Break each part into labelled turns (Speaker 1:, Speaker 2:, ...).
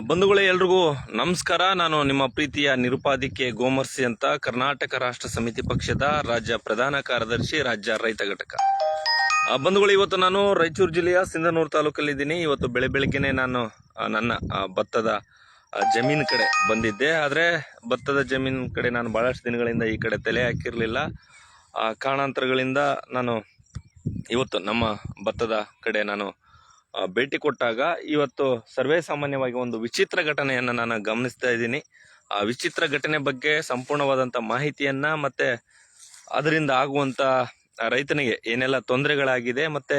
Speaker 1: ಬಂಧುಗಳೇ, ಎಲ್ರಿಗೂ ನಮಸ್ಕಾರ. ನಾನು ನಿಮ್ಮ ಪ್ರೀತಿಯ ನಿರುಪಾದಿಕೆ ಗೋಮರ್ಸಿ ಅಂತ ಕರ್ನಾಟಕ ರಾಷ್ಟ್ರ ಸಮಿತಿ ಪಕ್ಷದ ರಾಜ್ಯ ಪ್ರಧಾನ ಕಾರ್ಯದರ್ಶಿ, ರಾಜ್ಯ ರೈತ ಘಟಕ. ಬಂಧುಗಳು, ಇವತ್ತು ನಾನು ರಾಯಚೂರು ಜಿಲ್ಲೆಯ ಸಿಂಧನೂರು ತಾಲೂಕಲ್ಲಿದ್ದೀನಿ. ಇವತ್ತು ಬೆಳೆ ಬೆಳಗ್ಗೆನೆ ನಾನು ನನ್ನ ಭತ್ತದ ಜಮೀನು ಕಡೆ ಬಂದಿದ್ದೆ. ಆದರೆ ಭತ್ತದ ಜಮೀನು ಕಡೆ ನಾನು ಭಾಳಷ್ಟು ದಿನಗಳಿಂದ ಈ ಕಡೆ ತಲೆ ಹಾಕಿರಲಿಲ್ಲ. ಕಾರಣಾಂತರಗಳಿಂದ ನಾನು ಇವತ್ತು ನಮ್ಮ ಭತ್ತದ ಕಡೆ ನಾನು ಭೇಟಿ ಕೊಟ್ಟಾಗ ಇವತ್ತು ಸರ್ವೇ ಸಾಮಾನ್ಯವಾಗಿ ಒಂದು ವಿಚಿತ್ರ ಘಟನೆಯನ್ನು ನಾನು ಗಮನಿಸ್ತಾ ಇದ್ದೀನಿ. ಆ ವಿಚಿತ್ರ ಘಟನೆ ಬಗ್ಗೆ ಸಂಪೂರ್ಣವಾದಂಥ ಮಾಹಿತಿಯನ್ನ ಮತ್ತೆ ಅದರಿಂದ ಆಗುವಂತ ರೈತನಿಗೆ ಏನೆಲ್ಲ ತೊಂದರೆಗಳಾಗಿದೆ ಮತ್ತೆ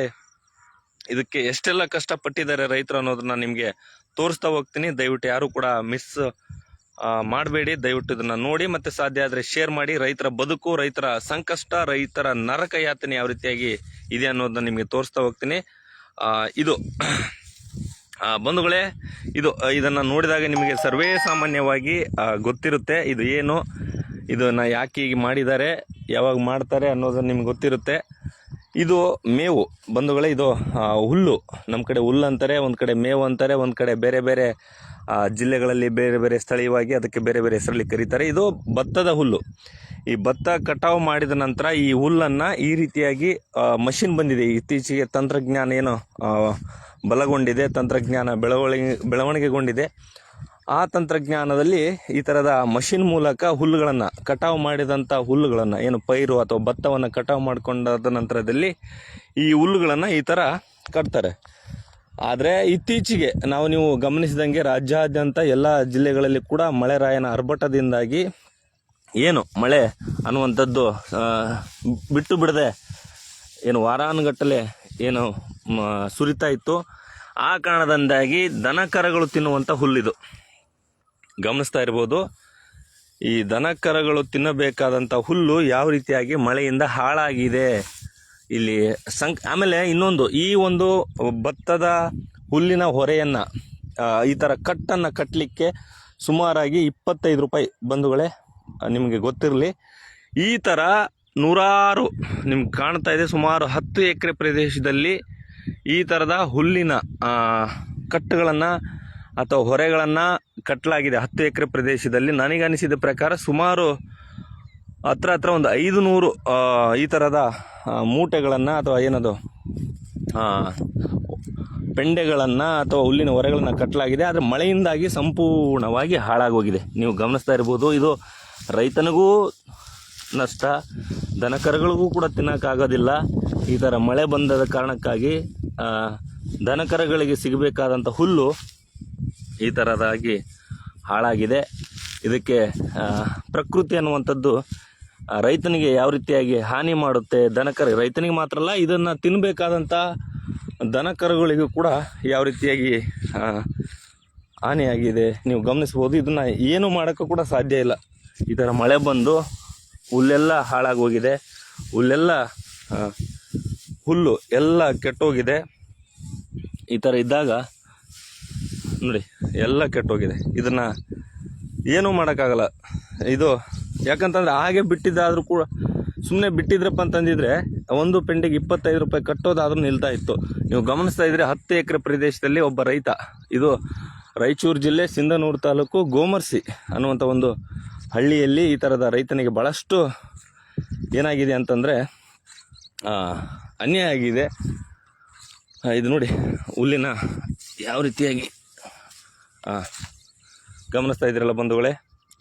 Speaker 1: ಇದಕ್ಕೆ ಎಷ್ಟೆಲ್ಲ ಕಷ್ಟಪಟ್ಟಿದ್ದಾರೆ ರೈತರು ಅನ್ನೋದನ್ನ ನಿಮಗೆ ತೋರಿಸ್ತಾ ಹೋಗ್ತೀನಿ. ದಯವಿಟ್ಟು ಯಾರು ಕೂಡ ಮಿಸ್ ಮಾಡಬೇಡಿ. ದಯವಿಟ್ಟು ಇದನ್ನ ನೋಡಿ ಮತ್ತೆ ಸಾಧ್ಯ ಆದರೆ ಶೇರ್ ಮಾಡಿ. ರೈತರ ಬದುಕು, ರೈತರ ಸಂಕಷ್ಟ, ರೈತರ ನರಕ ಯಾತನೆ ಯಾವ ರೀತಿಯಾಗಿ ಇದೆ ಅನ್ನೋದನ್ನ ನಿಮಗೆ ತೋರಿಸ್ತಾ ಹೋಗ್ತೀನಿ. ಇದು ಬಂಧುಗಳೇ, ಇದು ಇದನ್ನು ನೋಡಿದಾಗ ನಿಮಗೆ ಸರ್ವೇ ಸಾಮಾನ್ಯವಾಗಿ ಗೊತ್ತಿರುತ್ತೆ. ಇದು ಏನು, ಇದನ್ನು ಯಾಕೆ ಹೀಗೆ ಮಾಡಿದ್ದಾರೆ, ಯಾವಾಗ ಮಾಡ್ತಾರೆ ಅನ್ನೋದು ನಿಮ್ಗೆ ಗೊತ್ತಿರುತ್ತೆ. ಇದು ಮೇವು, ಬಂಧುಗಳೇ, ಇದು ಹುಲ್ಲು. ನಮ್ಮ ಕಡೆ ಹುಲ್ಲು ಅಂತಾರೆ, ಒಂದು ಕಡೆ ಮೇವು ಅಂತಾರೆ, ಒಂದು ಕಡೆ ಬೇರೆ ಬೇರೆ ಜಿಲ್ಲೆಗಳಲ್ಲಿ ಬೇರೆ ಬೇರೆ ಸ್ಥಳೀಯವಾಗಿ ಅದಕ್ಕೆ ಬೇರೆ ಬೇರೆ ಹೆಸರಲ್ಲಿ ಕರೀತಾರೆ. ಇದು ಭತ್ತದ ಹುಲ್ಲು. ಈ ಭತ್ತ ಕಟಾವು ಮಾಡಿದ ನಂತರ ಈ ಹುಲ್ಲನ್ನು ಈ ರೀತಿಯಾಗಿ ಮಷಿನ್ ಬಂದಿದೆ. ಇತ್ತೀಚೆಗೆ ತಂತ್ರಜ್ಞಾನ ಏನು ಬಲಗೊಂಡಿದೆ. ತಂತ್ರಜ್ಞಾನ ಬೆಳವಣಿಗೆ ಬೆಳವಣಿಗೆಗೊಂಡಿದೆ. ಆ ತಂತ್ರಜ್ಞಾನದಲ್ಲಿ ಈ ಥರದ ಮಷಿನ್ ಮೂಲಕ ಹುಲ್ಲುಗಳನ್ನು, ಕಟಾವು ಮಾಡಿದಂಥ ಹುಲ್ಲುಗಳನ್ನು, ಏನು ಪೈರು ಅಥವಾ ಭತ್ತವನ್ನು ಕಟಾವು ಮಾಡಿಕೊಂಡಾದ ನಂತರದಲ್ಲಿ ಈ ಹುಲ್ಲುಗಳನ್ನು ಈ ಥರ ಕಟ್ತಾರೆ. ಆದರೆ ಇತ್ತೀಚೆಗೆ ನಾವು ನೀವು ಗಮನಿಸಿದಂಗೆ ರಾಜ್ಯಾದ್ಯಂತ ಎಲ್ಲ ಜಿಲ್ಲೆಗಳಲ್ಲಿ ಕೂಡ ಮಳೆರಾಯನ ಆರ್ಭಟದಿಂದಾಗಿ ಏನು ಮಳೆ ಅನ್ನುವಂಥದ್ದು ಬಿಟ್ಟು ಬಿಡದೆ ಏನು ವಾರಾನುಗಟ್ಟಲೆ ಏನು ಸುರಿತಾ ಇತ್ತು. ಆ ಕಾರಣದಿಂದಾಗಿ ದನ ಕರಗಳು ತಿನ್ನುವಂಥ ಹುಲ್ಲಿದು. ಗಮನಿಸ್ತಾ ಇರ್ಬೋದು, ಈ ದನ ಕರಗಳು ತಿನ್ನಬೇಕಾದಂಥ ಹುಲ್ಲು ಯಾವ ರೀತಿಯಾಗಿ ಮಳೆಯಿಂದ ಹಾಳಾಗಿದೆ? ಇಲ್ಲಿ ಸಂಕ್, ಆಮೇಲೆ ಇನ್ನೊಂದು, ಈ ಒಂದು ಭತ್ತದ ಹುಲ್ಲಿನ ಹೊರೆಯನ್ನು ಈ ಥರ ಕಟ್ಟನ್ನು ಕಟ್ಟಲಿಕ್ಕೆ ಸುಮಾರಾಗಿ ಇಪ್ಪತ್ತೈದು ರೂಪಾಯಿ ಬಂಧುಗಳೇ ನಿಮಗೆ ಗೊತ್ತಿರಲಿ. ಈ ಥರ ನೂರಾರು, ನಿಮ್ಗೆ ಕಾಣ್ತಾ ಇದೆ, ಸುಮಾರು ಹತ್ತು ಎಕರೆ ಪ್ರದೇಶದಲ್ಲಿ ಈ ಥರದ ಹುಲ್ಲಿನ ಕಟ್ಟುಗಳನ್ನು ಅಥವಾ ಹೊರೆಗಳನ್ನು ಕಟ್ಟಲಾಗಿದೆ ಹತ್ತು ಎಕರೆ ಪ್ರದೇಶದಲ್ಲಿ ನನಗನಿಸಿದ ಪ್ರಕಾರ ಸುಮಾರು ಹತ್ರ ಹತ್ರ ಒಂದು ಐದು ನೂರು ಈ ಥರದ ಮೂಟೆಗಳನ್ನು ಅಥವಾ ಏನದು ಪೆಂಡೆಗಳನ್ನು ಅಥವಾ ಹುಲ್ಲಿನ ಹೊರೆಗಳನ್ನು ಕಟ್ಟಲಾಗಿದೆ ಆದರೆ ಮಳೆಯಿಂದಾಗಿ ಸಂಪೂರ್ಣವಾಗಿ ಹಾಳಾಗೋಗಿದೆ. ನೀವು ಗಮನಿಸ್ತಾ ಇರ್ಬೋದು, ಇದು ರೈತನಿಗೂ ನಷ್ಟ, ದನಕರುಗಳಿಗೂ ಕೂಡ ತಿನ್ನೋಕ್ಕಾಗೋದಿಲ್ಲ. ಈ ಥರ ಮಳೆ ಬಂದದ ಕಾರಣಕ್ಕಾಗಿ ದನಕರುಗಳಿಗೆ ಸಿಗಬೇಕಾದಂಥ ಹುಲ್ಲು ಈ ಥರದಾಗಿ ಹಾಳಾಗಿದೆ. ಇದಕ್ಕೆ ಪ್ರಕೃತಿ ಅನ್ನುವಂಥದ್ದು ರೈತನಿಗೆ ಯಾವ ರೀತಿಯಾಗಿ ಹಾನಿ ಮಾಡುತ್ತೆ ದನಕರು ರೈತನಿಗೆ ಮಾತ್ರ ಅಲ್ಲ ಇದನ್ನು ತಿನ್ನಬೇಕಾದಂಥ ದನಕರುಗಳಿಗೂ ಕೂಡ ಯಾವ ರೀತಿಯಾಗಿ ಹಾನಿಯಾಗಿದೆ. ನೀವು ಗಮನಿಸ್ಬೋದು ಇದನ್ನು ಏನು ಮಾಡೋಕ್ಕೂ ಕೂಡ ಸಾಧ್ಯ ಇಲ್ಲ. ಈ ಥರ ಮಳೆ ಬಂದು ಹುಲ್ಲೆಲ್ಲ ಹಾಳಾಗೋಗಿದೆ. ಹುಲ್ಲೆಲ್ಲ ಆ, ಹುಲ್ಲು ಎಲ್ಲ ಕೆಟ್ಟೋಗಿದೆ. ಈ ಥರ ಇದ್ದಾಗ ನೋಡಿ ಎಲ್ಲ ಕೆಟ್ಟೋಗಿದೆ. ಇದನ್ನು ಏನೂ ಮಾಡೋಕ್ಕಾಗಲ್ಲ. ಇದು ಯಾಕಂತಂದ್ರೆ ಹಾಗೆ ಬಿಟ್ಟಿದ್ದಾದರೂ ಕೂಡ ಸುಮ್ಮನೆ ಬಿಟ್ಟಿದ್ರಪ್ಪ ಅಂತಂದಿದ್ರೆ ಒಂದು ಪೆಂಡಿಗೆ ಇಪ್ಪತ್ತೈದು ರೂಪಾಯಿ ಕಟ್ಟೋದಾದ್ರೂ ನಿಲ್ತಾ ಇತ್ತು. ನೀವು ಗಮನಿಸ್ತಾ ಇದ್ರೆ ಹತ್ತು ಎಕರೆ ಪ್ರದೇಶದಲ್ಲಿ ಒಬ್ಬ ರೈತ, ಇದು ರಾಯಚೂರು ಜಿಲ್ಲೆ ಸಿಂಧನೂರು ತಾಲೂಕು ಗೋಮರ್ಸಿ ಅನ್ನುವಂಥ ಒಂದು ಹಳ್ಳಿಯಲ್ಲಿ ಈ ಥರದ ರೈತನಿಗೆ ಭಾಳಷ್ಟು ಏನಾಗಿದೆ ಅಂತಂದರೆ ಅನ್ಯಾಯ ಆಗಿದೆ. ಇದು ನೋಡಿ, ಹುಲ್ಲಿನ ಯಾವ ರೀತಿಯಾಗಿ ಗಮನಿಸ್ತಾ ಇದ್ದೀರಲ್ಲ ಬಂಧುಗಳೇ?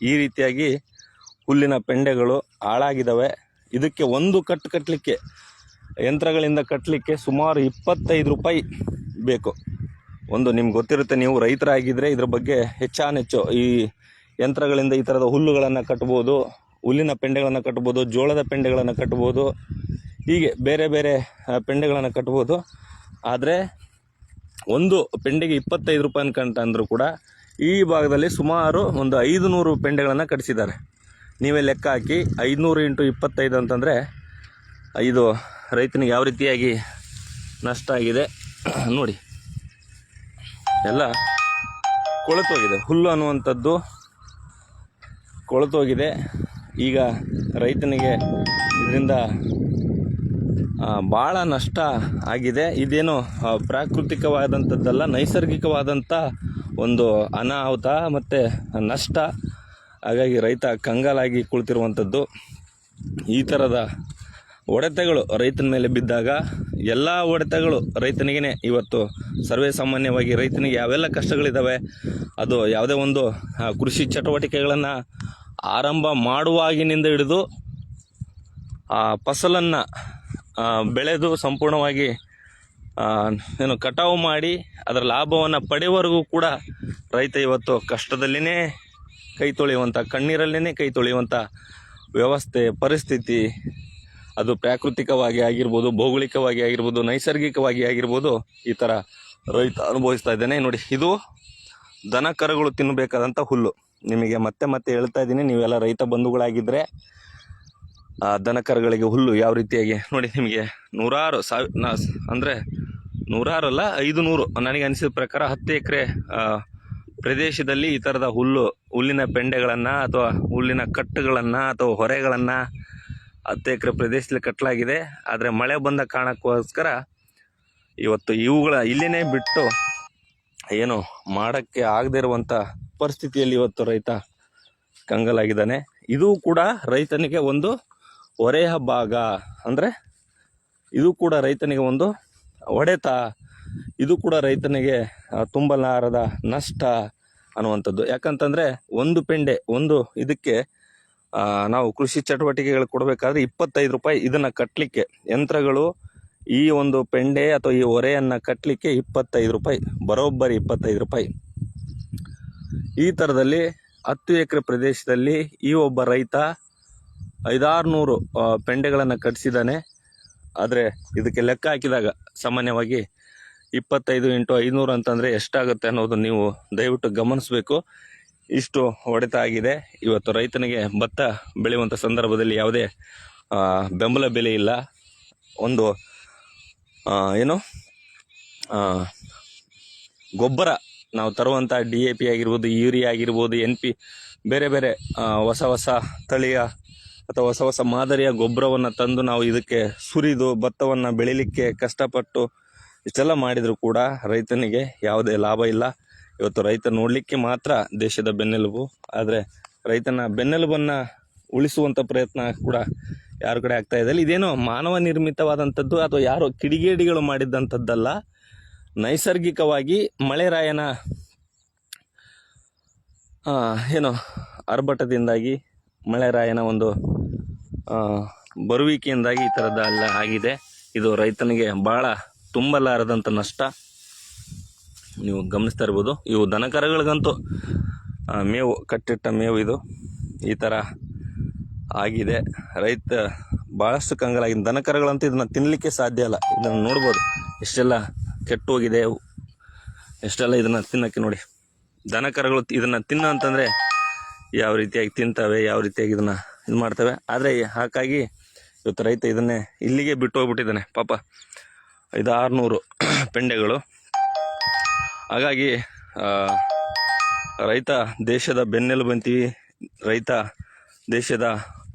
Speaker 1: ಈ ರೀತಿಯಾಗಿ ಹುಲ್ಲಿನ ಪೆಂಡೆಗಳು ಹಾಳಾಗಿದ್ದಾವೆ ಇದಕ್ಕೆ ಒಂದು ಕಟ್ಟು ಕಟ್ಟಲಿಕ್ಕೆ ಯಂತ್ರಗಳಿಂದ ಕಟ್ಟಲಿಕ್ಕೆ ಸುಮಾರು ಇಪ್ಪತ್ತೈದು ರೂಪಾಯಿ ಬೇಕು. ಒಂದು ನಿಮ್ಗೆ ಗೊತ್ತಿರುತ್ತೆ, ನೀವು ರೈತರಾಗಿದ್ದರೆ ಇದ್ರ ಬಗ್ಗೆ ಹೆಚ್ಚಾನೆಚ್ಚು ಈ ಯಂತ್ರಗಳಿಂದ ಈ ಥರದ ಹುಲ್ಲುಗಳನ್ನು ಕಟ್ಬೋದು, ಹುಲ್ಲಿನ ಪೆಂಡೆಗಳನ್ನು ಕಟ್ಬೋದು, ಜೋಳದ ಪೆಂಡೆಗಳನ್ನು ಕಟ್ಬೋದು, ಹೀಗೆ ಬೇರೆ ಬೇರೆ ಪೆಂಡೆಗಳನ್ನು ಕಟ್ಬೋದು. ಆದರೆ ಒಂದು ಪೆಂಡೆಗೆ ಇಪ್ಪತ್ತೈದು ರೂಪಾಯಿ ಅನ್ಕಂತ ಅಂದರೂ ಕೂಡ ಈ ಭಾಗದಲ್ಲಿ ಸುಮಾರು ಒಂದು ಐದು ನೂರು ಪೆಂಡೆಗಳನ್ನು ಕಟ್ಟಿಸಿದ್ದಾರೆ ನೀವೇ ಲೆಕ್ಕ ಹಾಕಿ ಐದುನೂರು ಇಂಟು ಇಪ್ಪತ್ತೈದು ಅಂತಂದರೆ ಇದು ರೈತನಿಗೆ ಯಾವ ರೀತಿಯಾಗಿ ನಷ್ಟ ಆಗಿದೆ ನೋಡಿ. ಎಲ್ಲ ಕೊಳತೋಗಿದೆ. ಹುಲ್ಲು ಅನ್ನುವಂಥದ್ದು ಕೊಳತೋಗಿದೆ. ಈಗ ರೈತನಿಗೆ ಇದರಿಂದ ಭಾಳ ನಷ್ಟ ಆಗಿದೆ. ಇದೇನು ಪ್ರಾಕೃತಿಕವಾದಂಥದ್ದಲ್ಲ, ನೈಸರ್ಗಿಕವಾದಂಥ ಒಂದು ಅನಾಹುತ ಮತ್ತು ನಷ್ಟ. ಹಾಗಾಗಿ ರೈತ ಕಂಗಾಲಾಗಿ ಕುಳಿತಿರುವಂಥದ್ದು ಈ ಥರದ ಒಡೆತಗಳು ರೈತನ ಮೇಲೆ ಬಿದ್ದಾಗ ಎಲ್ಲ ಒಡೆತಗಳು ರೈತನಿಗೇ ಇವತ್ತು ಸರ್ವೇ ಸಾಮಾನ್ಯವಾಗಿ ರೈತನಿಗೆ ಯಾವೆಲ್ಲ ಕಷ್ಟಗಳಿದ್ದಾವೆ ಅದು ಯಾವುದೇ ಒಂದು ಕೃಷಿ ಚಟುವಟಿಕೆಗಳನ್ನು ಆರಂಭ ಮಾಡುವಾಗಿನಿಂದ ಹಿಡಿದು ಆ ಫಸಲನ್ನು ಬೆಳೆದು ಸಂಪೂರ್ಣವಾಗಿ ಏನು ಕಟಾವು ಮಾಡಿ ಅದರ ಲಾಭವನ್ನು ಪಡೆಯುವವರೆಗೂ ಕೂಡ ರೈತ ಇವತ್ತು ಕಷ್ಟದಲ್ಲಿನೇ ಕೈ ತೊಳೆಯುವಂಥ ಕಣ್ಣೀರಲ್ಲೇ ಕೈ ತೊಳೆಯುವಂಥ ವ್ಯವಸ್ಥೆ, ಪರಿಸ್ಥಿತಿ, ಅದು ಪ್ರಾಕೃತಿಕವಾಗಿ ಆಗಿರ್ಬೋದು, ಭೌಗೋಳಿಕವಾಗಿ ಆಗಿರ್ಬೋದು, ನೈಸರ್ಗಿಕವಾಗಿ ಆಗಿರ್ಬೋದು, ಈ ಥರ ರೈತ ಅನುಭವಿಸ್ತಾ ಇದ್ದಾನೆ. ನೋಡಿ, ಇದು ದನ ಕರುಗಳು ತಿನ್ನಬೇಕಾದಂಥ ಹುಲ್ಲು. ನಿಮಗೆ ಮತ್ತೆ ಮತ್ತೆ ಹೇಳ್ತಾ ಇದ್ದೀನಿ, ನೀವೆಲ್ಲ ರೈತ ಬಂಧುಗಳಾಗಿದ್ದರೆ ದನ ಕರುಗಳಿಗೆ ಹುಲ್ಲು ಯಾವ ರೀತಿಯಾಗಿ? ನೋಡಿ, ನಿಮಗೆ ನೂರಾರು ಸಾವಿರ ಅಂದರೆ ನೂರಾರು ಅಲ್ಲ ಐದು ನೂರು ನನಗೆ ಅನಿಸಿದ ಪ್ರಕಾರ ಹತ್ತು ಎಕರೆ ಪ್ರದೇಶದಲ್ಲಿ ಈ ಥರದ ಹುಲ್ಲು, ಹುಲ್ಲಿನ ಪೆಂಡೆಗಳನ್ನು ಅಥವಾ ಹುಲ್ಲಿನ ಕಟ್ಟುಗಳನ್ನು ಅಥವಾ ಹೊರೆಗಳನ್ನು ಹತ್ತು ಎಕರೆ ಪ್ರದೇಶದಲ್ಲಿ ಕಟ್ಟಲಾಗಿದೆ ಆದರೆ ಮಳೆ ಬಂದ ಕಾರಣಕ್ಕೋಸ್ಕರ ಇವತ್ತು ಇವುಗಳ ಇಲ್ಲಿನೇ ಬಿಟ್ಟು ಏನು ಮಾಡೋಕ್ಕೆ ಆಗದೇ ಇರುವಂಥ ಪರಿಸ್ಥಿತಿಯಲ್ಲಿ ಇವತ್ತು ರೈತ ಕಂಗಲಾಗಿದ್ದಾನೆ. ಇದು ಕೂಡ ರೈತನಿಗೆ ಒಂದು ಹೊರೆಯ ಭಾಗ. ಅಂದರೆ ಇದು ಕೂಡ ರೈತನಿಗೆ ಒಂದು ಹೊಡೆತ ಇದು ಕೂಡ ರೈತನಿಗೆ ತುಂಬಲಾರದ ನಷ್ಟ ಅನ್ನುವಂಥದ್ದು. ಯಾಕಂತಂದರೆ ಒಂದು ಪೆಂಡೆ, ಒಂದು ಇದಕ್ಕೆ ನಾವು ಕೃಷಿ ಚಟುವಟಿಕೆಗಳು ಕೊಡಬೇಕಾದ್ರೆ ಇಪ್ಪತ್ತೈದು ರೂಪಾಯಿ ಇದನ್ನು ಕಟ್ಟಲಿಕ್ಕೆ ಯಂತ್ರಗಳು ಈ ಒಂದು ಪೆಂಡೆ ಅಥವಾ ಈ ಹೊರೆಯನ್ನು ಕಟ್ಟಲಿಕ್ಕೆ ಇಪ್ಪತ್ತೈದು ರೂಪಾಯಿ, ಬರೋಬ್ಬರಿ ಇಪ್ಪತ್ತೈದು ರೂಪಾಯಿ. ಈ ಥರದಲ್ಲಿ ಹತ್ತು ಎಕರೆ ಪ್ರದೇಶದಲ್ಲಿ ಈ ಒಬ್ಬ ರೈತ ಐದಾರು ನೂರು ಪೆಂಡೆಗಳನ್ನು ಕಟ್ಟಿಸಿದ್ದಾನೆ ಆದರೆ ಇದಕ್ಕೆ ಲೆಕ್ಕ ಹಾಕಿದಾಗ ಸಾಮಾನ್ಯವಾಗಿ ಇಪ್ಪತ್ತೈದು ಇಂಟು ಐನೂರು ಅಂತಂದರೆ ಎಷ್ಟಾಗುತ್ತೆ ಅನ್ನೋದು ನೀವು ದಯವಿಟ್ಟು ಗಮನಿಸಬೇಕು. ಇಷ್ಟು ಹೊಡೆತ ಆಗಿದೆ. ಇವತ್ತು ರೈತನಿಗೆ ಭತ್ತ ಬೆಳೆಯುವಂಥ ಸಂದರ್ಭದಲ್ಲಿ ಯಾವುದೇ ಬೆಂಬಲ ಬೆಲೆ ಇಲ್ಲ. ಒಂದು ಏನು ಗೊಬ್ಬರ ನಾವು ತರುವಂಥ ಡಿ ಎ ಪಿ ಆಗಿರ್ಬೋದು, ಯೂರಿಯಾ ಆಗಿರ್ಬೋದು ಎನ್ ಪಿ ಬೇರೆ ಬೇರೆ ಹೊಸ ಹೊಸ ತಳಿಯ ಅಥವಾ ಹೊಸ ಹೊಸ ಮಾದರಿಯ ಗೊಬ್ಬರವನ್ನು ತಂದು ನಾವು ಇದಕ್ಕೆ ಸುರಿದು ಭತ್ತವನ್ನು ಬೆಳಿಲಿಕ್ಕೆ ಕಷ್ಟಪಟ್ಟು ಇಷ್ಟೆಲ್ಲ ಮಾಡಿದರೂ ಕೂಡ ರೈತನಿಗೆ ಯಾವುದೇ ಲಾಭ ಇಲ್ಲ. ಇವತ್ತು ರೈತ ನೋಡಲಿಕ್ಕೆ ಮಾತ್ರ ದೇಶದ ಬೆನ್ನೆಲುಬು. ಆದರೆ ರೈತನ ಬೆನ್ನೆಲುಬನ್ನು ಉಳಿಸುವಂಥ ಪ್ರಯತ್ನ ಕೂಡ ಯಾರ ಕಡೆ ಆಗ್ತಾ ಇದೆ. ಇದೇನೋ ಮಾನವ ನಿರ್ಮಿತವಾದಂಥದ್ದು ಅಥವಾ ಯಾರೋ ಕಿಡಿಗೇಡಿಗಳು ಮಾಡಿದ್ದಂಥದ್ದಲ್ಲ ನೈಸರ್ಗಿಕವಾಗಿ ಮಳೆರಾಯನ ಏನೋ ಆರ್ಭಟದಿಂದಾಗಿ ಮಳೆರಾಯನ ಒಂದು ಬರುವಿಕೆಯಿಂದಾಗಿ ಈ ಥರದ್ದೆಲ್ಲ ಆಗಿದೆ. ಇದು ರೈತನಿಗೆ ಭಾಳ ತುಂಬಲಾರದಂಥ ನಷ್ಟ ನೀವು ಗಮನಿಸ್ತಾ ಇರ್ಬೋದು. ಇವು ದನಕರಗಳಿಗಂತೂ ಮೇವು, ಕಟ್ಟಿಟ್ಟ ಮೇವು ಇದು, ಈ ಥರ ಆಗಿದೆ. ರೈತ ಭಾಳಷ್ಟು ಕಂಗಾಲಾಗಿದೆ. ದನಕರಗಳಂತೂ ಇದನ್ನು ತಿನ್ನಲಿಕ್ಕೆ ಸಾಧ್ಯ ಇಲ್ಲ. ಇದನ್ನು ನೋಡ್ಬೋದು. ಎಷ್ಟೆಲ್ಲ ಕೆಟ್ಟು ಹೋಗಿದೆ ಎಷ್ಟೆಲ್ಲ ಇದನ್ನು ತಿನ್ನೋಕ್ಕೆ ನೋಡಿ. ದನಕರಗಳು ಇದನ್ನು ತಿನ್ನು ಅಂತಂದರೆ ಯಾವ ರೀತಿಯಾಗಿ ತಿಂತವೆ, ಯಾವ ರೀತಿಯಾಗಿ ಇದನ್ನು ಇದು ಮಾಡ್ತವೆ ಆದರೆ ಹಾಗಾಗಿ ಇವತ್ತು ರೈತ ಇದನ್ನೇ ಇಲ್ಲಿಗೆ ಬಿಟ್ಟು ಹೋಗ್ಬಿಟ್ಟಿದ್ದಾನೆ. ಪಾಪ ಇದು ಆರುನೂರು ಪೆಂಡೆಗಳು. ಹಾಗಾಗಿ ರೈತ ದೇಶದ ಬೆನ್ನೆಲುಬು ಅಂತೀವಿ, ರೈತ ದೇಶದ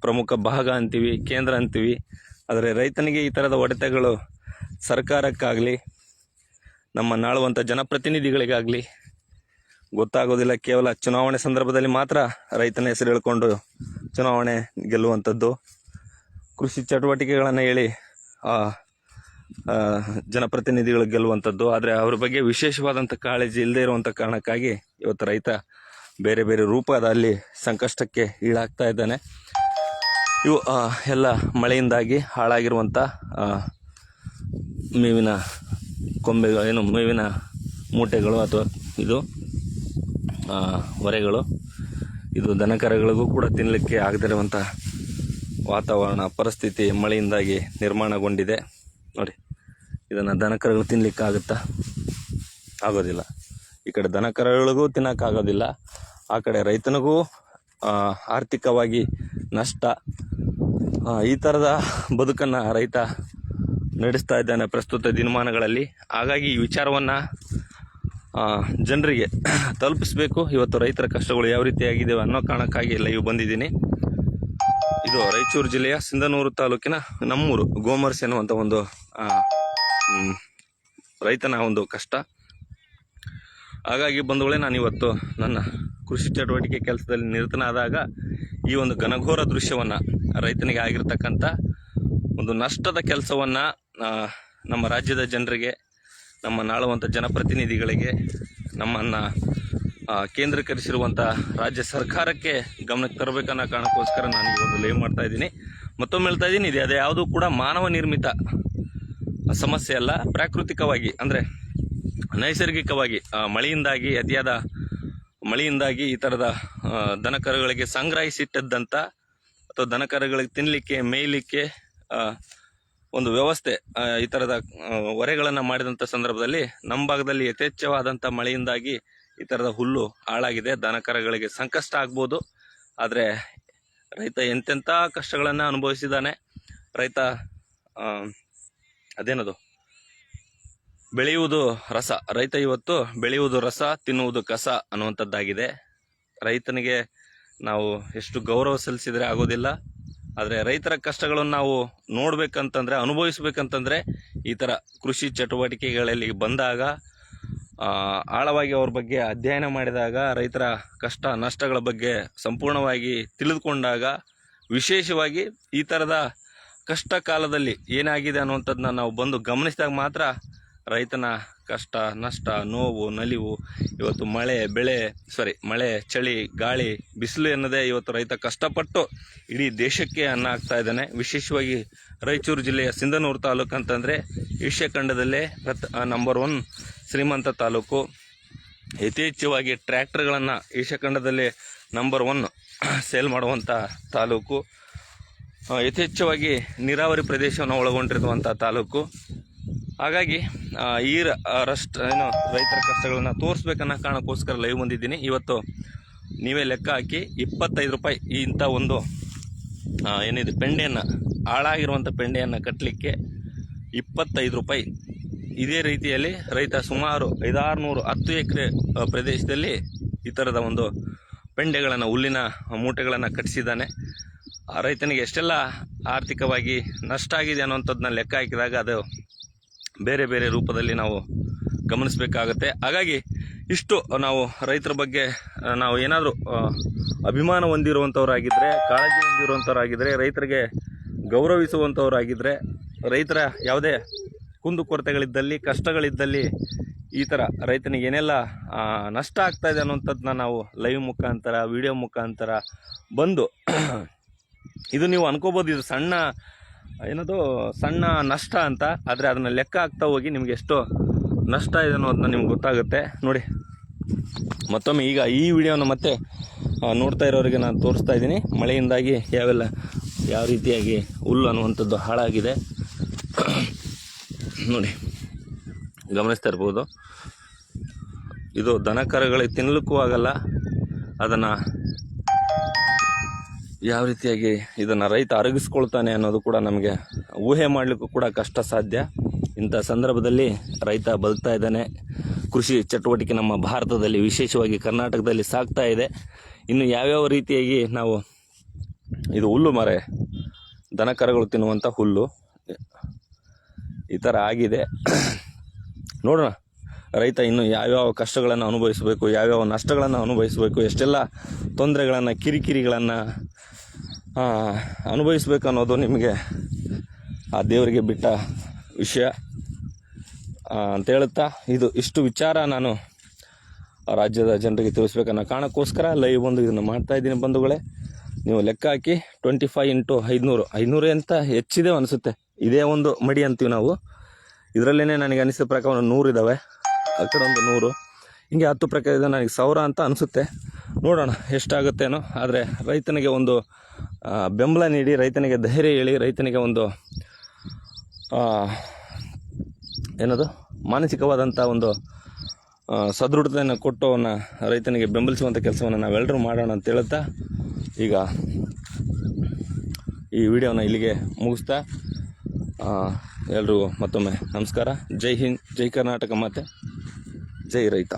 Speaker 1: ಪ್ರಮುಖ ಭಾಗ ಅಂತೀವಿ, ಕೇಂದ್ರ ಅಂತೀವಿ. ಆದರೆ ರೈತನಿಗೆ ಈ ಥರದ ಒಡೆತಗಳು ಸರ್ಕಾರಕ್ಕಾಗಲಿ, ನಮ್ಮ ನಾಳುವಂಥ ಜನಪ್ರತಿನಿಧಿಗಳಿಗಾಗಲಿ ಗೊತ್ತಾಗೋದಿಲ್ಲ. ಕೇವಲ ಚುನಾವಣೆ ಸಂದರ್ಭದಲ್ಲಿ ಮಾತ್ರ ರೈತನ ಹೆಸರು ಹೇಳ್ಕೊಂಡು ಚುನಾವಣೆ ಗೆಲ್ಲುವಂಥದ್ದು. ಕೃಷಿ ಚಟುವಟಿಕೆಗಳನ್ನು ಹೇಳಿ ಜನಪ್ರತಿನಿಧಿಗಳು ಗೆಲ್ಲುವಂಥದ್ದು ಆದರೆ ಅವ್ರ ಬಗ್ಗೆ ವಿಶೇಷವಾದಂಥ ಕಾಳಜಿ ಇಲ್ಲದೆ ಇರುವಂಥ ಕಾರಣಕ್ಕಾಗಿ ಇವತ್ತು ರೈತ ಬೇರೆ ಬೇರೆ ರೂಪದಲ್ಲಿ ಸಂಕಷ್ಟಕ್ಕೆ ಈಡಾಗ್ತಾ ಇದ್ದಾನೆ. ಇವು ಎಲ್ಲ ಮಳೆಯಿಂದಾಗಿ ಹಾಳಾಗಿರುವಂಥ ಮೇವಿನ ಕೊಂಬೆಗಳು, ಏನು ಮೇವಿನ ಮೂಟೆಗಳು ಅಥವಾ ಇದು ಹೊರೆಗಳು, ಇದು ದನಕರಗಳಿಗೂ ಕೂಡ ತಿನ್ನಲಿಕ್ಕೆ ಆಗದಿರುವಂಥ ವಾತಾವರಣ, ಪರಿಸ್ಥಿತಿ ಮಳೆಯಿಂದಾಗಿ ನಿರ್ಮಾಣಗೊಂಡಿದೆ. ಇದನ್ನು ತಿನ್ನಲಿಕ್ಕೆ ಆಗುತ್ತಾ ಆಗೋದಿಲ್ಲ. ಈ ಕಡೆ ದನಕರಗಳಿಗೂ ತಿನ್ನೋಕ್ಕಾಗೋದಿಲ್ಲ. ಆ ಕಡೆ ರೈತನಿಗೂ ಆರ್ಥಿಕವಾಗಿ ನಷ್ಟ. ಈ ಥರದ ಬದುಕನ್ನು ರೈತ ನಡೆಸ್ತಾ ಇದ್ದಾನೆ ಪ್ರಸ್ತುತ ದಿನಮಾನಗಳಲ್ಲಿ. ಹಾಗಾಗಿ ಈ ವಿಚಾರವನ್ನು ಜನರಿಗೆ ತಲುಪಿಸಬೇಕು. ಇವತ್ತು ರೈತರ ಕಷ್ಟಗಳು ಯಾವ ರೀತಿಯಾಗಿದ್ದಾವೆ ಅನ್ನೋ ಕಾರಣಕ್ಕಾಗಿ ಲೈವ್ ಬಂದಿದ್ದೀನಿ. ಇದು ರಾಯಚೂರು ಜಿಲ್ಲೆಯ ಸಿಂಧನೂರು ತಾಲೂಕಿನ ನಮ್ಮೂರು, ಗೋಮರ್ಸ್ ಎನ್ನುವಂಥ ಒಂದು ರೈತನ ಒಂದು ಕಷ್ಟ. ಹಾಗಾಗಿ ಬಂಧುಗಳೇ ನಾನು ಇವತ್ತು ನನ್ನ ಕೃಷಿ ಚಟುವಟಿಕೆ ಕೆಲಸದಲ್ಲಿ ನಿರತನಾದಾಗ ಈ ಒಂದು ಘನಘೋರ ದೃಶ್ಯವನ್ನು ರೈತನಿಗೆ ಆಗಿರ್ತಕ್ಕಂಥ ಒಂದು ನಷ್ಟದ ಕೆಲಸವನ್ನು ನಮ್ಮ ರಾಜ್ಯದ ಜನರಿಗೆ, ನಮ್ಮ ನಾಳುವಂಥ ಜನಪ್ರತಿನಿಧಿಗಳಿಗೆ, ನಮ್ಮನ್ನು ಕೇಂದ್ರೀಕರಿಸಿರುವಂಥ ರಾಜ್ಯ ಸರ್ಕಾರಕ್ಕೆ ಗಮನಕ್ಕೆ ತರಬೇಕನ್ನೋ ಕಾರಣಕ್ಕೋಸ್ಕರ ನಾನು ಈ ಒಂದು ಲೈವ್ ಮಾಡ್ತಾ ಇದ್ದೀನಿ. ಮತ್ತೊಮ್ಮೆ ಹೇಳ್ತಾ ಇದ್ದೀನಿ ಇದು ಅದೇ ಯಾವುದೂ ಕೂಡ ಮಾನವ ನಿರ್ಮಿತ ಸಮಸ್ಯೆ ಅಲ್ಲ. ಪ್ರಾಕೃತಿಕವಾಗಿ, ಅಂದರೆ ನೈಸರ್ಗಿಕವಾಗಿ ಮಳೆಯಿಂದಾಗಿ, ಅತಿಯಾದ ಮಳೆಯಿಂದಾಗಿ ಈ ಥರದ ದನಕರುಗಳಿಗೆ ಸಂಗ್ರಹಿಸಿಟ್ಟದ್ದಂಥ ಅಥವಾ ದನಕರುಗಳಿಗೆ ತಿನ್ನಲಿಕ್ಕೆ ಮೇಯಲಿಕ್ಕೆ ಒಂದು ವ್ಯವಸ್ಥೆ ಈ ಥರದ ಹೊರೆಗಳನ್ನು ಮಾಡಿದಂಥ ಸಂದರ್ಭದಲ್ಲಿ ನಮ್ಮ ಭಾಗದಲ್ಲಿ ಯಥೇಚ್ಛವಾದಂಥ ಮಳೆಯಿಂದಾಗಿ ಈ ಥರದ ಹುಲ್ಲು ಹಾಳಾಗಿದೆ. ದನಕರುಗಳಿಗೆ ಸಂಕಷ್ಟ ಆಗ್ಬೋದು. ಆದರೆ ರೈತ ಎಂತೆಂಥ ಕಷ್ಟಗಳನ್ನು ಅನುಭವಿಸಿದ್ದಾನೆ. ರೈತ ಅದೇನದು? ಬೆಳೆಯುವುದು ರಸ. ರೈತ ಇವತ್ತು ಬೆಳೆಯುವುದು ರಸ, ತಿನ್ನುವುದು ಕಸ ಅನ್ನುವಂಥದ್ದಾಗಿದೆ. ರೈತನಿಗೆ ನಾವು ಎಷ್ಟು ಗೌರವ ಸಲ್ಲಿಸಿದರೆ ಆಗೋದಿಲ್ಲ. ಆದರೆ ರೈತರ ಕಷ್ಟಗಳನ್ನು ನಾವು ನೋಡಬೇಕಂತಂದರೆ, ಅನುಭವಿಸ್ಬೇಕಂತಂದರೆ ಈ ಥರ ಕೃಷಿ ಚಟುವಟಿಕೆಗಳಲ್ಲಿ ಬಂದಾಗ ಆಳವಾಗಿ ಅವ್ರ ಬಗ್ಗೆ ಅಧ್ಯಯನ ಮಾಡಿದಾಗ, ರೈತರ ಕಷ್ಟ, ನಷ್ಟಗಳ ಬಗ್ಗೆ ಸಂಪೂರ್ಣವಾಗಿ ತಿಳಿದುಕೊಂಡಾಗ, ವಿಶೇಷವಾಗಿ ಈ ಥರದ ಕಷ್ಟ ಕಾಲದಲ್ಲಿ ಏನಾಗಿದೆ ಅನ್ನುವಂಥದ್ದನ್ನ ನಾವು ಬಂದು ಗಮನಿಸಿದಾಗ ಮಾತ್ರ ರೈತನ ಕಷ್ಟ, ನಷ್ಟ, ನೋವು, ನಲಿವು, ಇವತ್ತು ಮಳೆ, ಬೆಳೆ ಸಾರಿ ಮಳೆ, ಚಳಿ, ಗಾಳಿ, ಬಿಸಿಲು ಎನ್ನದೇ ಇವತ್ತು ರೈತ ಕಷ್ಟಪಟ್ಟು ಇಡೀ ದೇಶಕ್ಕೆ ಅನ್ನ ಆಗ್ತಾ ಇದ್ದಾನೆ. ವಿಶೇಷವಾಗಿ ರಾಯಚೂರು ಜಿಲ್ಲೆಯ ಸಿಂಧನೂರು ತಾಲೂಕು ಅಂತಂದರೆ ಏಷ್ಯಾ ಖಂಡದಲ್ಲೇ ಪ್ರತ್ ನಂಬರ್ ಒನ್ ಶ್ರೀಮಂತ ತಾಲೂಕು. ಯಥೇಚ್ಛವಾಗಿ ಟ್ರ್ಯಾಕ್ಟರ್ಗಳನ್ನು ಏಷ್ಯಾ ನಂಬರ್ ಒನ್ ಸೇಲ್ ಮಾಡುವಂಥ ತಾಲೂಕು. ಯಥೇಚ್ಛವಾಗಿ ನೀರಾವರಿ ಪ್ರದೇಶವನ್ನು ಒಳಗೊಂಡಿರುವಂಥ ತಾಲೂಕು. ಹಾಗಾಗಿ ಈ ರಷ್ಟ, ಏನು, ರೈತರ ಕಷ್ಟಗಳನ್ನು ತೋರಿಸ್ಬೇಕನ್ನೋ ಕಾರಣಕ್ಕೋಸ್ಕರ ಲೈವ್ ಬಂದಿದ್ದೀನಿ. ಇವತ್ತು ನೀವೇ ಲೆಕ್ಕ ಹಾಕಿ ಇಪ್ಪತ್ತೈದು ರೂಪಾಯಿ ಇಂಥ ಒಂದು ಏನಿದೆ, ಪೆಂಡೆಯನ್ನು ಹಾಳಾಗಿರುವಂಥ ಪೆಂಡೆಯನ್ನು ಕಟ್ಟಲಿಕ್ಕೆ ಇಪ್ಪತ್ತೈದು ರೂಪಾಯಿ. ಇದೇ ರೀತಿಯಲ್ಲಿ ರೈತ ಸುಮಾರು ಐದಾರು ನೂರು ಹತ್ತು ಎಕರೆ ಪ್ರದೇಶದಲ್ಲಿ ಈ ಥರದ ಒಂದು ಪೆಂಡೆಗಳನ್ನು, ಹುಲ್ಲಿನ ಮೂಟೆಗಳನ್ನು ಕಟ್ಟಿಸಿದ್ದಾನೆ ಆ ರೈತನಿಗೆ ಎಷ್ಟೆಲ್ಲ ಆರ್ಥಿಕವಾಗಿ ನಷ್ಟ ಆಗಿದೆ ಅನ್ನೋಂಥದ್ದನ್ನ ಲೆಕ್ಕ ಹಾಕಿದಾಗ ಅದು ಬೇರೆ ಬೇರೆ ರೂಪದಲ್ಲಿ ನಾವು ಗಮನಿಸಬೇಕಾಗತ್ತೆ. ಹಾಗಾಗಿ ಇಷ್ಟು ನಾವು ರೈತರ ಬಗ್ಗೆ, ನಾವು ಏನಾದರೂ ಅಭಿಮಾನ ಹೊಂದಿರುವಂಥವ್ರಾಗಿದ್ದರೆ ಕಾಳಜಿ ಹೊಂದಿರುವಂಥವ್ರಾಗಿದ್ದರೆ ರೈತರಿಗೆ ಗೌರವಿಸುವಂಥವ್ರಾಗಿದ್ದರೆ ರೈತರ ಯಾವುದೇ ಕುಂದುಕೊರತೆಗಳಿದ್ದಲ್ಲಿ ಕಷ್ಟಗಳಿದ್ದಲ್ಲಿ ಈ ಥರ ರೈತನಿಗೆ ಏನೆಲ್ಲ ನಷ್ಟ ಆಗ್ತಾಯಿದೆ ಅನ್ನೋಂಥದ್ದನ್ನ ನಾವು ಲೈವ್ ಮುಖಾಂತರ, ವಿಡಿಯೋ ಮುಖಾಂತರ ಬಂದು ಇದು ನೀವು ಅನ್ಕೋಬೋದು, ಇದು ಸಣ್ಣ, ಏನದು, ಸಣ್ಣ ನಷ್ಟ ಅಂತ. ಆದರೆ ಅದನ್ನ ಲೆಕ್ಕ ಹಾಕ್ತಾ ಹೋಗಿ ನಿಮ್ಗೆ ಎಷ್ಟು ನಷ್ಟ ಇದೆ ಅನ್ನೋದನ್ನ ನಿಮ್ಗೆ ಗೊತ್ತಾಗುತ್ತೆ. ನೋಡಿ, ಮತ್ತೊಮ್ಮೆ ಈಗ ಈ ವಿಡಿಯೋನ ಮತ್ತೆ ನೋಡ್ತಾ ಇರೋರಿಗೆ ನಾನು ತೋರಿಸ್ತಾ ಇದ್ದೀನಿ. ಮಳೆಯಿಂದಾಗಿ ಯಾವೆಲ್ಲ, ಯಾವ ರೀತಿಯಾಗಿ ಹುಲ್ಲು ಅನ್ನುವಂಥದ್ದು ಹಾಳಾಗಿದೆ. ನೋಡಿ, ಗಮನಿಸ್ತಾ ಇರ್ಬೋದು. ಇದು ದನ ಕರುಗಳಿಗೆ ತಿನ್ನಲಿಕ್ಕೂ ಆಗಲ್ಲ. ಅದನ್ನು ಯಾವ ರೀತಿಯಾಗಿ ಇದನ್ನು ರೈತ ಅರಗಿಸ್ಕೊಳ್ತಾನೆ ಅನ್ನೋದು ಕೂಡ ನಮಗೆ ಊಹೆ ಮಾಡಲಿಕ್ಕೂ ಕೂಡ ಕಷ್ಟ ಸಾಧ್ಯ. ಇಂಥ ಸಂದರ್ಭದಲ್ಲಿ ರೈತ ಬದುಕ್ತಾ ಇದ್ದಾನೆ. ಕೃಷಿ ಚಟುವಟಿಕೆ ನಮ್ಮ ಭಾರತದಲ್ಲಿ ವಿಶೇಷವಾಗಿ ಕರ್ನಾಟಕದಲ್ಲಿ ಸಾಗ್ತಾ ಇದೆ. ಇನ್ನು ಯಾವ್ಯಾವ ರೀತಿಯಾಗಿ ನಾವು ಇದು ಹುಲ್ಲು ಮರೆ, ದನ ಕರುಗಳು ತಿನ್ನುವಂಥ ಹುಲ್ಲು, ಈ ಥರ ಆಗಿದೆ. ನೋಡೋಣ, ರೈತ ಇನ್ನು ಯಾವ್ಯಾವ ಕಷ್ಟಗಳನ್ನು ಅನುಭವಿಸಬೇಕು, ಯಾವ್ಯಾವ ನಷ್ಟಗಳನ್ನು ಅನುಭವಿಸಬೇಕು, ಎಷ್ಟೆಲ್ಲ ತೊಂದರೆಗಳನ್ನು, ಕಿರಿಕಿರಿಗಳನ್ನು ಅನುಭವಿಸ್ಬೇಕು ಅನ್ನೋದು ನಿಮಗೆ ಆ ದೇವರಿಗೆ ಬಿಟ್ಟ ವಿಷಯ. ಅಂತ ಹೇಳುತ್ತಾ, ಇದು ಇಷ್ಟು ವಿಚಾರ ನಾನು ರಾಜ್ಯದ ಜನರಿಗೆ ತಿಳಿಸ್ಬೇಕನ್ನೋ ಕಾರಣಕ್ಕೋಸ್ಕರ ಲೈವ್ ಒಂದು ಇದನ್ನು ಮಾಡ್ತಾ ಇದ್ದೀನಿ ಬಂಧುಗಳೇ. ನೀವು ಲೆಕ್ಕ ಹಾಕಿ ಟ್ವೆಂಟಿ ಫೈವ್ ಇಂಟು ಐದುನೂರು ಐದುನೂರು ಅಂತ ಹೆಚ್ಚಿದೆ ಅನಿಸುತ್ತೆ. ಇದೇ ಒಂದು ಮಡಿ ಅಂತೀವಿ ನಾವು. ಇದರಲ್ಲೇ ನನಗೆ ಅನಿಸಿದ ಪ್ರಕಾರ ಒಂದು ನೂರು ಇದ್ದಾವೆ ಆ ಕಡೆ ಒಂದು ನೂರು. ಹಿಂಗೆ ಹತ್ತು ಪ್ರಕಾರ ಇದೆ ನನಗೆ ಸಾವಿರ ಅಂತ ಅನಿಸುತ್ತೆ. ನೋಡೋಣ ಎಷ್ಟಾಗುತ್ತೇನೋ. ಆದರೆ ರೈತನಿಗೆ ಒಂದು ಬೆಂಬಲ ನೀಡಿ, ರೈತನಿಗೆ ಧೈರ್ಯ ಹೇಳಿ, ರೈತನಿಗೆ ಒಂದು ಏನದು? ಮಾನಸಿಕವಾದಂಥ ಒಂದು ಸದೃಢತೆಯನ್ನು ಕೊಟ್ಟು ಅವನ್ನ ರೈತನಿಗೆ ಬೆಂಬಲಿಸುವಂಥ ಕೆಲಸವನ್ನು ನಾವೆಲ್ಲರೂ ಮಾಡೋಣ ಅಂತ ಹೇಳುತ್ತಾ, ಈಗ ಈ ವಿಡಿಯೋನ ಇಲ್ಲಿಗೆ ಮುಗಿಸ್ತಾ ಎಲ್ರಿಗೂ ಮತ್ತೊಮ್ಮೆ ನಮಸ್ಕಾರ. ಜೈ ಹಿಂದ್, ಜೈ ಕರ್ನಾಟಕ ಮಾತೆ, ಜೈ ರೈತ.